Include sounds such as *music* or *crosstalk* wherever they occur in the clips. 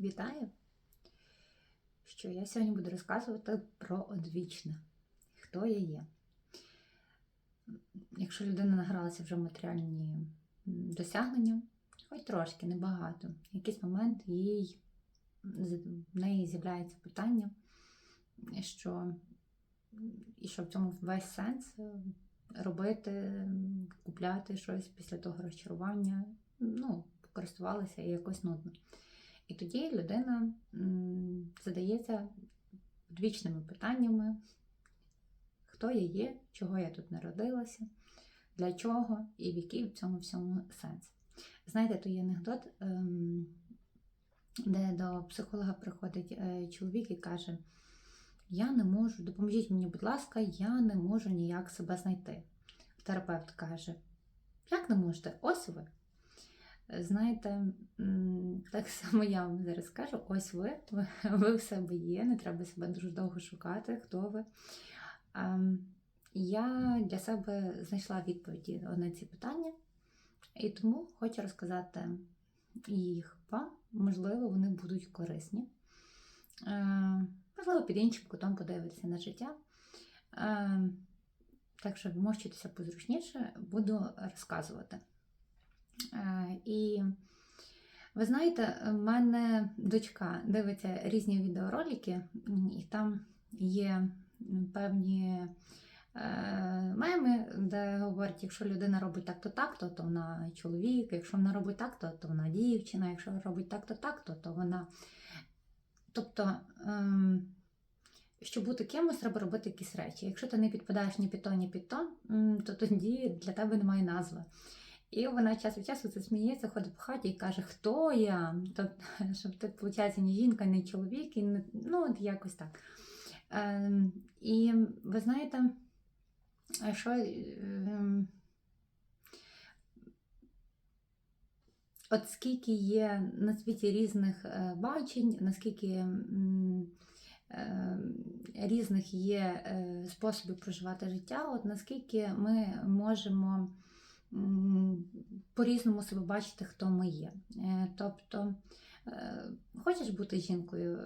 Вітаю! Що я сьогодні буду розказувати про одвічне. Хто я є? Якщо людина награлася вже в матеріальні досягнення, хоч трошки, небагато, в якийсь момент їй в неї з'являється питання, що, і що в цьому весь сенс е, робити, купляти щось після того розчарування. Ну, користувалася і якось нудно. І тоді людина задається вічними питаннями, хто я є, чого я тут народилася, для чого і в який в цьому всьому сенс. Знаєте, то є анекдот, ем, де до психолога приходить е, чоловік і каже: Я не можу, допоможіть мені, будь ласка, я не можу ніяк себе знайти. Терапевт каже: Як не можете? Ось ви. Знаєте, так само я вам зараз скажу: ось ви, *laughs* ви, в себе є, не треба себе дуже довго шукати, хто ви. Ем, Я для себе знайшла відповіді на ці питання, і тому хочу розказати їх вам. Можливо, вони будуть корисні. Е, Можливо, під іншим кутом подивитися на життя. Е, Так що вмощуйтеся позручніше, буду розказувати. Е, І ви знаєте, в мене дочка дивиться різні відеоролики, і там є певні е, меми, де говорять, якщо людина робить так-то так-то, то вона чоловік, якщо вона робить так-то, то вона дівчина, якщо робить так-то так-то, то вона. Тобто, ем, щоб бути кимось, треба робити якісь речі. Якщо ти не підпадаєш ні під то, ні під то, то тоді для тебе немає назви. І вона час від часу це сміється, ходить по хаті і каже, хто я? Тобто, *laughs* щоб ти, виходить, ні жінка, ні чоловік, і ну, от якось так. Ем, і ви знаєте, що. ем, От скільки є на світі різних е, бачень, наскільки е, різних є е, способів проживати життя, от наскільки ми можемо по-різному себе бачити, хто ми є. Е, Тобто, е, хочеш бути жінкою,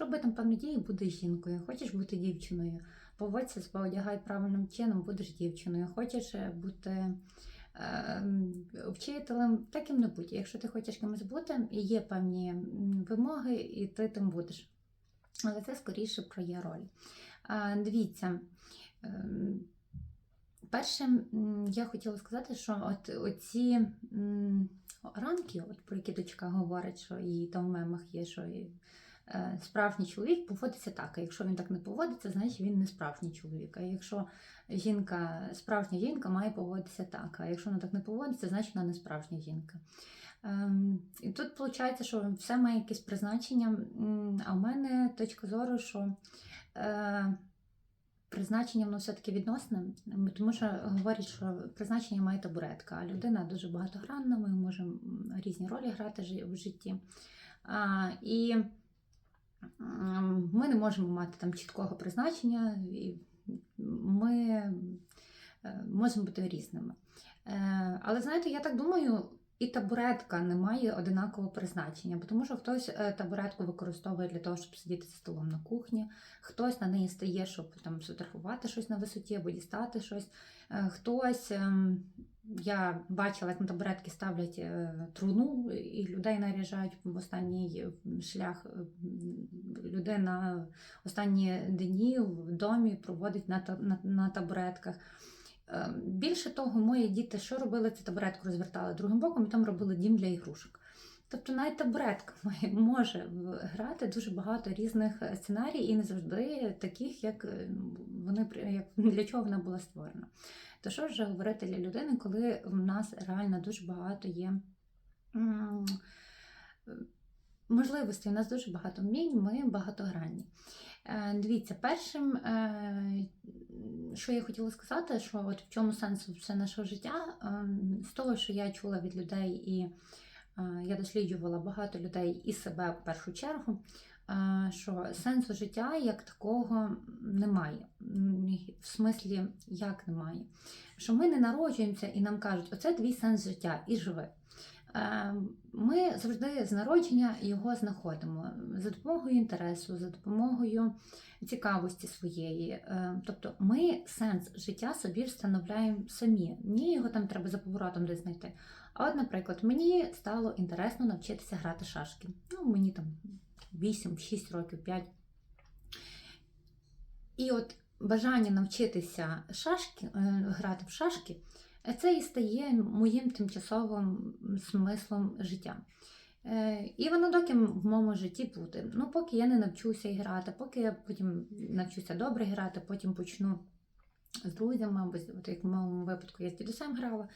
роби там певні дії, будеш жінкою, хочеш бути дівчиною, поводься себе, одягай правильним чином, будеш дівчиною, хочеш е, бути вчителем, таким не будь. Якщо ти хочеш кимось бути, і є певні вимоги, і ти тим будеш. Але це скоріше про є роль. Дивіться. Перше, я хотіла сказати, що от оці ранки, от про які дочка говорить, що і там в мемах є, що і, е, справжній чоловік поводиться так. А якщо він так не поводиться, значить він не справжній чоловік. А якщо жінка, справжня жінка має поводитися так. А якщо вона так не поводиться, значить вона не справжня жінка. Ем, І тут виходить, що все має якесь призначення. А в мене точка зору, що е, призначення воно все-таки відносне, тому що говорять, що призначення має табуретка, а людина дуже багатогранна, ми можемо різні ролі грати в житті. А, І ми не можемо мати там чіткого призначення, і ми е, можемо бути різними. Е, Але знаєте, я так думаю, і табуретка не має одинакового призначення, бо тому що хтось е, табуретку використовує для того, щоб сидіти за столом на кухні, хтось на неї стає, щоб там сфотографувати щось на висоті або дістати щось. Е, Хтось, ем, я бачила, як на табуретки ставлять е, труну і людей наряжають в останній шлях. Людина останні дні в домі проводить на табуретках. Е, Більше того, мої діти що робили? Це табуретку розвертали другим боком і там робили дім для ігрушок. Тобто навіть табуретка *laughs* може грати дуже багато різних е, сценарій і не завжди таких, як е, вони як для чого вона була створена. То що ж говорити для людини, коли в нас реально дуже багато є е, можливостей, у нас дуже багато вмінь, ми багатогранні. Дивіться, першим, що я хотіла сказати, що от в чому сенс все нашого життя, Ем, з того, що я чула від людей, і е, я досліджувала багато людей і себе в першу чергу, е, що сенсу життя як такого немає. В смислі, як немає? Що ми не народжуємося і нам кажуть, оце твій сенс життя, і живи. Е, Ми завжди з народження його знаходимо за допомогою інтересу, за допомогою цікавості своєї. Е, Тобто ми сенс життя собі встановляємо самі. Ні, його там треба за поворотом десь знайти. А от, наприклад, мені стало інтересно навчитися грати шашки. Ну, мені там 8, 6 років, 5. І от бажання навчитися шашки, е, грати в шашки, це і стає моїм тимчасовим смислом життя. Е, І воно доки в моєму житті буде. Ну, поки я не навчуся грати, поки я потім навчуся добре грати, потім почну з друзями, або от як в моєму випадку я з дідусем грала.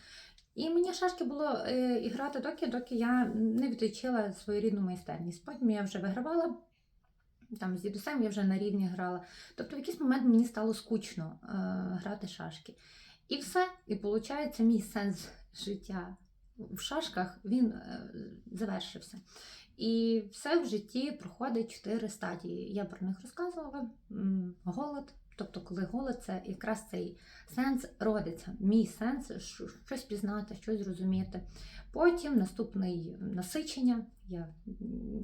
І мені шашки було е, і грати доки, доки я не відточила свою рідну майстерність. Потім я вже вигравала. Там з дідусем я вже на рівні грала. Тобто в якийсь момент мені стало скучно е, грати шашки. І все. І виходить, мій сенс життя в шашках він е, завершився. І все в житті проходить чотири стадії. Я про них розказувала. Голод. Тобто, коли голод, це якраз цей сенс родиться. Мій сенс щось пізнати, щось зрозуміти. Потім наступний насичення. Я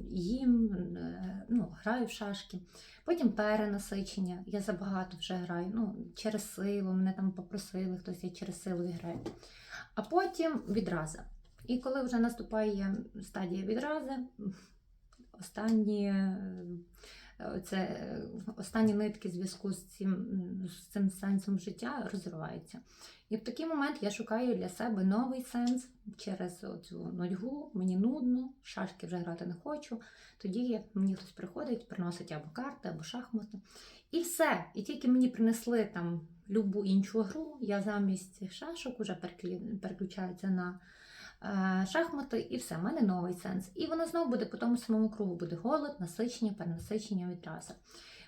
їм, е, ну, граю в шашки. Потім перенасичення. Я забагато вже граю. Ну, через силу, мене там попросили, хтось я через силу граю. А потім відраза. І коли вже наступає стадія відрази, останні, е, це, е, останні нитки зв'язку з цим, з цим сенсом життя розриваються. І в такий момент я шукаю для себе новий сенс через цю нудьгу, мені нудно, шашки вже грати не хочу. Тоді мені хтось приходить, приносить або карти, або шахмати. І все. І тільки мені принесли там любу іншу гру, я замість шашок переклі- переключаюся на шахмати, і все, в мене новий сенс. І воно знову буде по тому самому кругу: буде голод, насичення, перенасичення, відразу.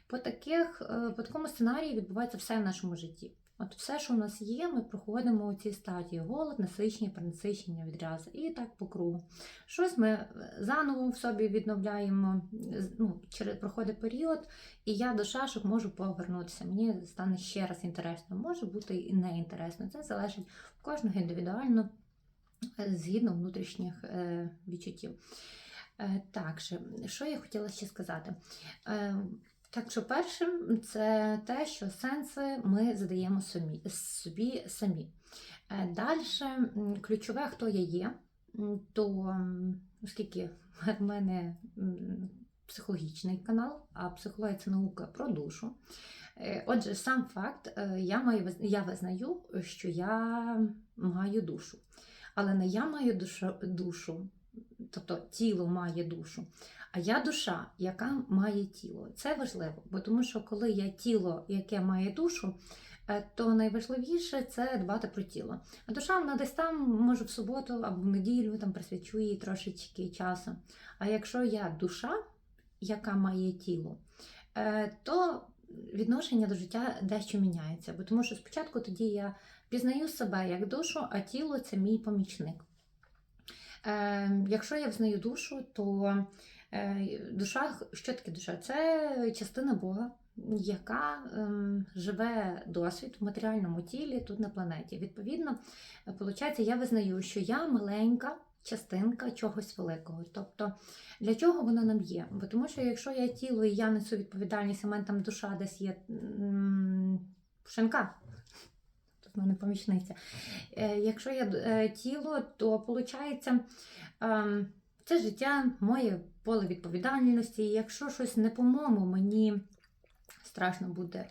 По, таких, е, по такому сценарії відбувається все в нашому житті. От все, що в нас є, ми проходимо у цій стадії: голод, насичення, перенасичення, відразу. І так по кругу. Щось ми е, заново в собі відновляємо, ну, проходить період, і я до шашок можу повернутися. Мені стане ще раз інтересно. Може бути і не інтересно. Це залежить кожного індивідуально е, згідно внутрішніх е, відчуттів. Е, Так, що я хотіла ще сказати? Е, Так що першим це те, що сенси ми задаємо самі, собі самі. Далі, ключове, хто я є, то оскільки в мене психологічний канал, а психологія це наука про душу. Е, Отже, сам факт, е, я, маю, я визнаю, що я маю душу. Але не я маю душу, душу, тобто тіло має душу, а я душа, яка має тіло. Це важливо, бо тому що коли я тіло, яке має душу, е, то найважливіше це дбати про тіло. А душа вона десь там, може, в суботу або в неділю там присвячу їй трошечки часу. А якщо я душа, яка має тіло, е, то відношення до життя дещо міняється. Бо тому що спочатку тоді я пізнаю себе як душу, а тіло це мій помічник. Е, якщо я взнаю душу, то е, душа, що таке душа? Це частина Бога, яка ем, живе досвід в матеріальному тілі тут на планеті. Відповідно, виходить, я визнаю, що я маленька частинка чогось великого. Тобто, для чого воно нам є? Бо тому що якщо я тіло і я несу відповідальність, у мене там душа десь є м, пшенка. Тут в не помічниця. Е, Якщо я е, тіло, то виходить, ем, це життя, моє поле відповідальності. І якщо щось не по-моєму, мені страшно буде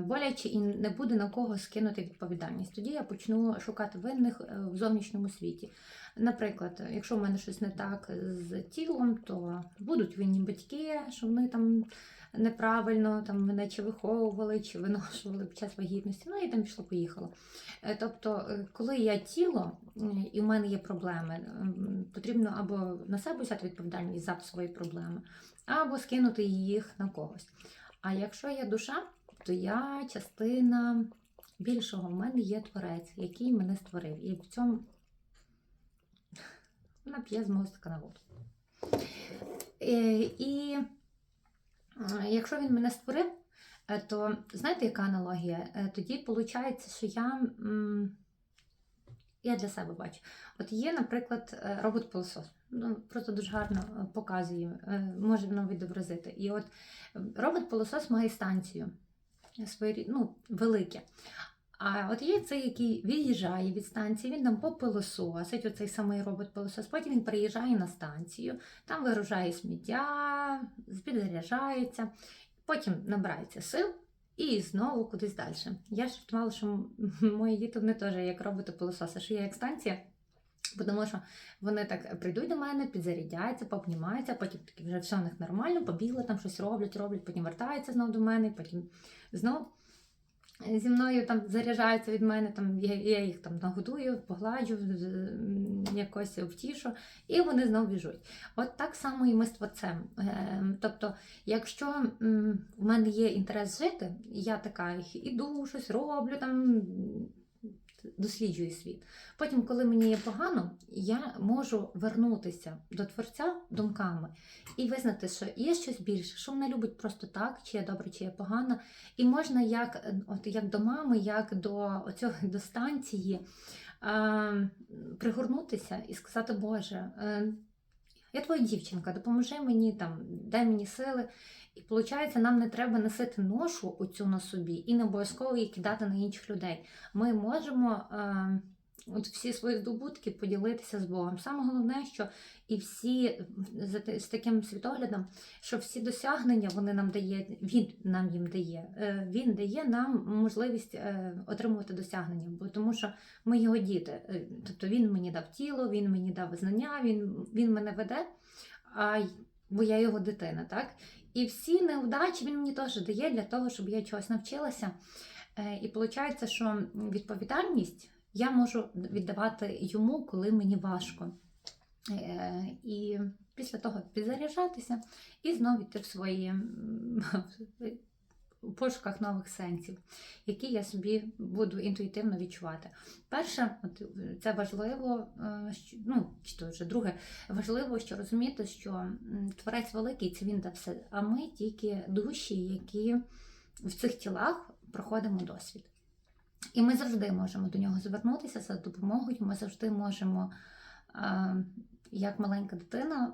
боляче і не буде на кого скинути відповідальність. Тоді я почну шукати винних е, в зовнішньому світі. Наприклад, якщо в мене щось не так з тілом, то будуть винні батьки, що вони там неправильно там мене чи виховували, чи виношували під час вагітності. Ну і там пішло поїхало. Е, Тобто, е, коли я тіло і в мене є проблеми, потрібно або на себе взяти відповідальність за свої проблеми, або скинути їх на когось. А якщо я душа, то я частина більшого. В мене є творець, який мене створив. І в цьому *laughs* вона п'є з мого стакана воду. Е, І е, якщо він мене створив, е, то знаєте, яка аналогія? Тоді виходить, що я, Я для себе бачу. От є, наприклад, е, робот-пилосос. Ну, просто дуже гарно е, показує, е, може воно відобразити. І от робот-пилосос має станцію своє, ну, велике. А от є цей, який від'їжджає від станції, він там попилососить, оцей самий робот-пилосос, потім він приїжджає на станцію, там вигружає сміття, підзаряджається, потім набирається сил і знову кудись далі. Я ж думала, що мої діти вони теж як роботи-пилососи, що я як станція. Тому що вони так прийдуть до мене, підзарядяться, пообнімаються, потім такі вже все у них нормально, побігли, там щось роблять, роблять, потім вертаються знову до мене, потім знов зі мною там заряджаються від мене, там я, я їх там нагодую, погладжу, якось втішу, і вони знову біжуть. От так само і ми з творцем. Ем, Тобто, якщо в мене є інтерес жити, я така іду, щось роблю, там досліджую світ. Потім, коли мені є погано, я можу вернутися до творця думками і визнати, що є щось більше, що мене любить просто так, чи я добре, чи я погана. І можна як, от, як до мами, як до, оцього, до станції е, пригорнутися і сказати, Боже, е, я твоя дівчинка, допоможи мені, там, дай мені сили. І виходить, нам не треба носити ношу оцю на собі і не обов'язково її кидати на інших людей. Ми можемо е, от всі свої здобутки поділитися з Богом. Саме головне, що і всі з таким світоглядом, що всі досягнення вони нам дає, він нам їм дає. Е, Він дає нам можливість е, отримувати досягнення, бо тому що ми його діти. Е, Тобто він мені дав тіло, він мені дав знання, він, він мене веде, а бо я його дитина, так? І всі неудачі він мені теж дає для того, щоб я чогось навчилася. І виходить, що відповідальність я можу віддавати йому, коли мені важко. Е, І після того підзаряджатися і знову йти в свої в пошуках нових сенсів, які я собі буду інтуїтивно відчувати. Перше, це важливо, е, ну, чи то вже друге, важливо, що розуміти, що творець великий це він та все, а ми тільки душі, які в цих тілах проходимо досвід. І ми завжди можемо до нього звернутися за допомогою. Ми завжди можемо, е, як маленька дитина,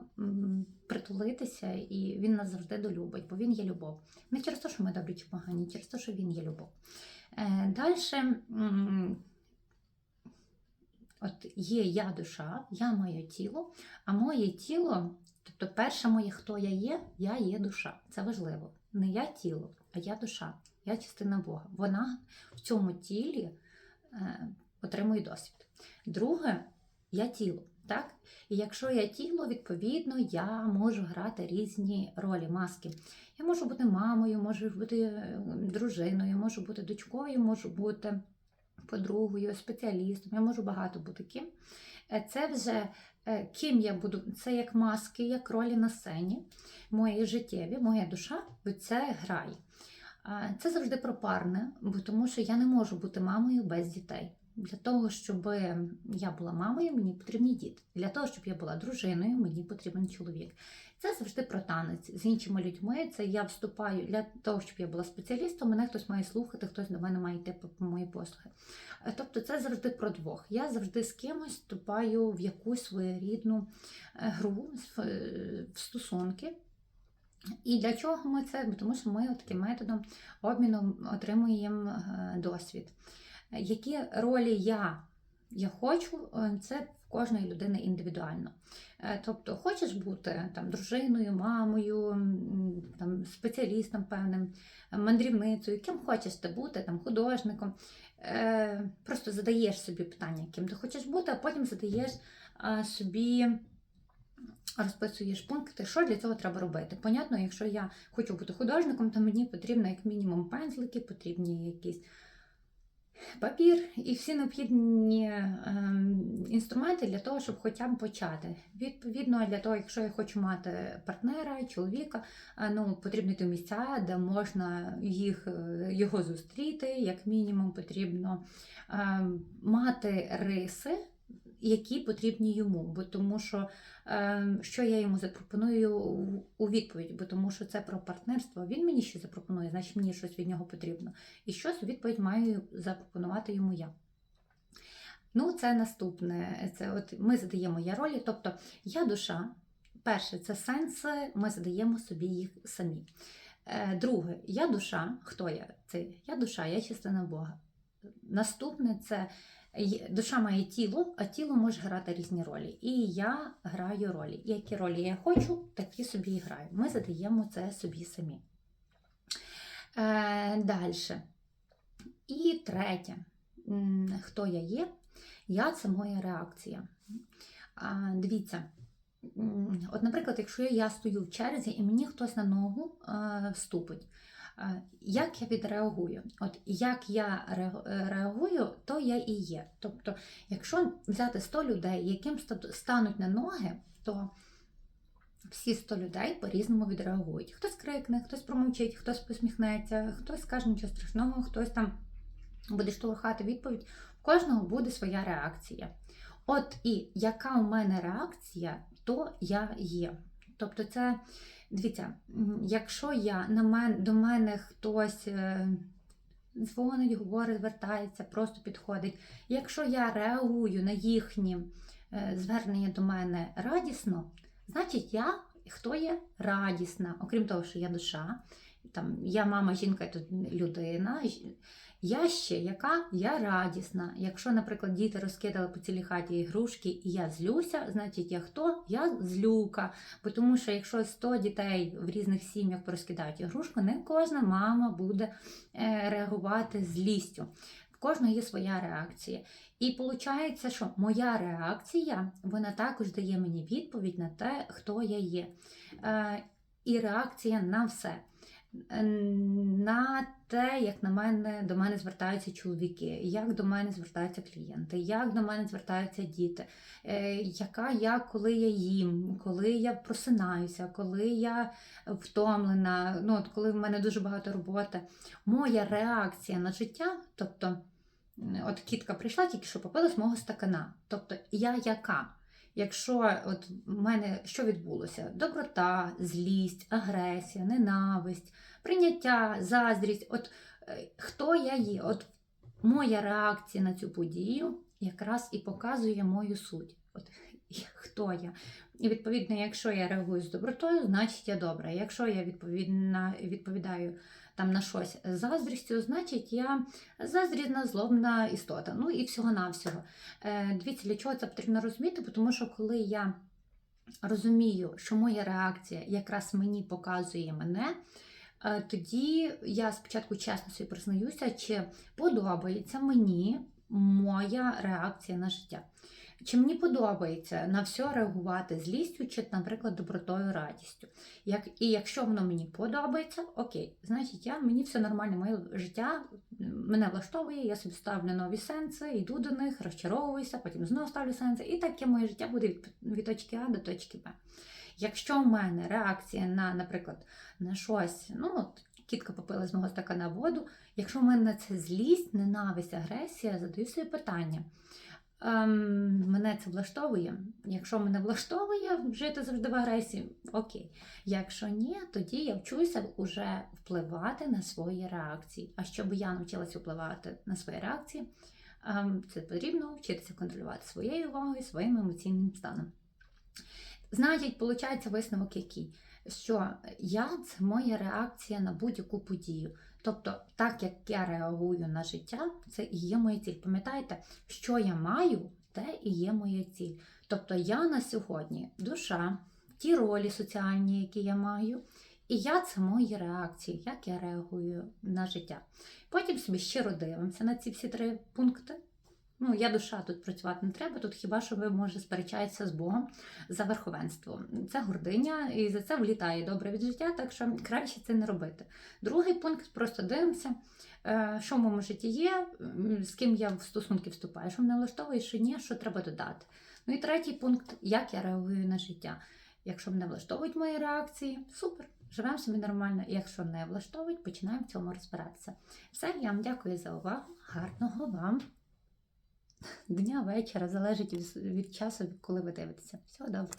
притулитися, і він нас завжди долюбить, бо він є любов. Не через те, що ми добрі чи погані, через те, що він є любов. Далі от є я душа, я моє тіло, а моє тіло, тобто перше моє, хто я є, я є душа. Це важливо. Не я тіло, а я душа, я частина Бога. Вона в цьому тілі е, отримує досвід. Друге, я тіло. Так? І якщо я тіло, відповідно, я можу грати різні ролі, маски. Я можу бути мамою, можу бути е, дружиною, можу бути дочкою, можу бути подругою, спеціалістом, я можу багато бути ким. Е, Це вже е, ким я буду, це як маски, як ролі на сцені, мої життєві, моя душа це грає. Це завжди про парне, бо тому що я не можу бути мамою без дітей. Для того, щоб я була мамою, мені потрібні діти. Для того, щоб я була дружиною, мені потрібен чоловік. Це завжди про танець з іншими людьми. Це я вступаю для того, щоб я була спеціалістом. Мене хтось має слухати, хтось до мене має йти по, мої послуги. Е, Тобто, це завжди про двох. Я завжди з кимось вступаю в якусь своєрідну е, гру е, в стосунки. І для чого ми це? Тому що ми таким методом обміну отримуємо е, досвід. Які ролі я, я хочу, е, це в кожної людини індивідуально. Е, Тобто, хочеш бути там дружиною, мамою, там спеціалістом певним, мандрівницею, ким хочеш ти бути, там художником. Просто задаєш собі питання, ким ти хочеш бути, а потім задаєш собі. Розписуєш пункти, що для цього треба робити. Понятно, якщо я хочу бути художником, то мені потрібно як мінімум пензлики, потрібні якісь папір і всі необхідні ем, інструменти для того, щоб хоча б почати. Відповідно, для того, якщо я хочу мати партнера, чоловіка, е, ну потрібно йти в місця, де можна їх, е, його зустріти. Як мінімум, потрібно ем, мати риси. Які потрібні йому, бо тому що ем, що я йому запропоную у- відповідь, бо тому що це про партнерство. Він мені щось запропонує, значить мені щось від нього потрібно. І щось у відповідь маю запропонувати йому я. Ну, це наступне. Це от ми задаємо я ролі, тобто я душа. Перше, це сенси, ми задаємо собі їх самі. Е, Друге, я душа. Хто я? Це я душа, я частина Бога. Наступне це душа має тіло, а тіло може грати різні ролі. І я граю ролі. Які ролі я хочу, такі собі і граю. Ми задаємо це собі самі. Е, Далі. І третє, хто я є? Я це моя реакція. А, Дивіться, от, наприклад, якщо я стою в черзі і мені хтось на ногу е, вступить, е, як я відреагую? От як я е, реагую, то я і є. Тобто, якщо взяти 100 людей, яким стануть на ноги, то всі 100 людей по-різному відреагують. Хтось крикне, хтось промовчить, хтось посміхнеться, хтось скаже нічого страшного, хтось там буде штовхати відповідь. У кожного буде своя реакція. От і яка у мене реакція, то я є. Тобто, це дивіться, якщо я на мен, до мене хтось е, дзвонить, говорить, звертається, просто підходить. Якщо я реагую на їхні е, звернення до мене радісно, значить я хто є радісна, окрім того, що я душа, там я мама, жінка, тут людина. Я ще яка? Я радісна. Якщо, наприклад, діти розкидали по цілій хаті ігрушки, і я злюся, значить я хто? Я злюка. Тому що якщо 100 дітей в різних сім'ях порозкидають ігрушку, не кожна мама буде е, реагувати злістю. В кожного є своя реакція. І виходить, що моя реакція вона також дає мені відповідь на те, хто я є. Е, І реакція на все. На те, як на мене до мене звертаються чоловіки, як до мене звертаються клієнти, як до мене звертаються діти, е, яка я, коли я їм, коли я просинаюся, коли я втомлена, ну от коли в мене дуже багато роботи. Моя реакція на життя, тобто, от кітка прийшла, тільки що попила з мого стакана. Тобто я яка? Якщо от в мене що відбулося? Доброта, злість, агресія, ненависть, прийняття, заздрість. От е, хто я є? От моя реакція на цю подію якраз і показує мою суть. От хто я. І відповідно, якщо я реагую з добротою, значить я добра. Якщо я відповідна, відповідаю там на щось заздрістю, значить я заздрізна, злобна істота. Ну і всього-навсього. Е, Дивіться, для чого це потрібно розуміти, тому що коли я розумію, що моя реакція якраз мені показує мене, е, тоді я спочатку чесно собі признаюся, чи подобається мені моя реакція на життя. Чи мені подобається на все реагувати злістю, чи, наприклад, добротою, радістю. Як, і якщо воно мені подобається, окей, значить я, мені все нормально, моє життя мене влаштовує, я собі ставлю нові сенси, йду до них, розчаровуюся, потім знову ставлю сенси, і таке моє життя буде від, від точки А до точки Б. Якщо в мене реакція на, наприклад, на щось, ну, кітка попила з мого стакана воду, якщо в мене це злість, ненависть, агресія, задаю собі питання. Ем, мене це влаштовує. Якщо мене влаштовує жити завжди в агресії, окей. Якщо ні, тоді я вчуся вже впливати на свої реакції. А щоб я навчилася впливати на свої реакції, ем, це потрібно вчитися контролювати своєю увагою, своїм емоційним станом. Значить, виходить висновок який? Що я це моя реакція на будь-яку подію. Тобто, так як я реагую на життя, це і є моя ціль. Пам'ятаєте, що я маю, те і є моя ціль. Тобто я на сьогодні душа, ті ролі соціальні, які я маю, і я це мої реакції, як я реагую на життя. Потім собі щиро дивимося на ці всі три пункти. Ну, я душа тут працювати не треба, тут хіба що ви може сперечаєтеся з Богом за верховенство. Це гординя, і за це влітає добре від життя, так що краще це не робити. Другий пункт просто дивимося, е, що в моєму житті є, з ким я в стосунки вступаю, що мене влаштовує, що ні, що треба додати. Ну і третій пункт, як я реагую на життя. Якщо мене влаштовують мої реакції, супер, живемо собі нормально. Якщо не влаштовують, починаємо в цьому розбиратися. Все, я вам дякую за увагу. Гарного вам дня, вечора, залежить від, часу, коли ви дивитеся. Всього добре.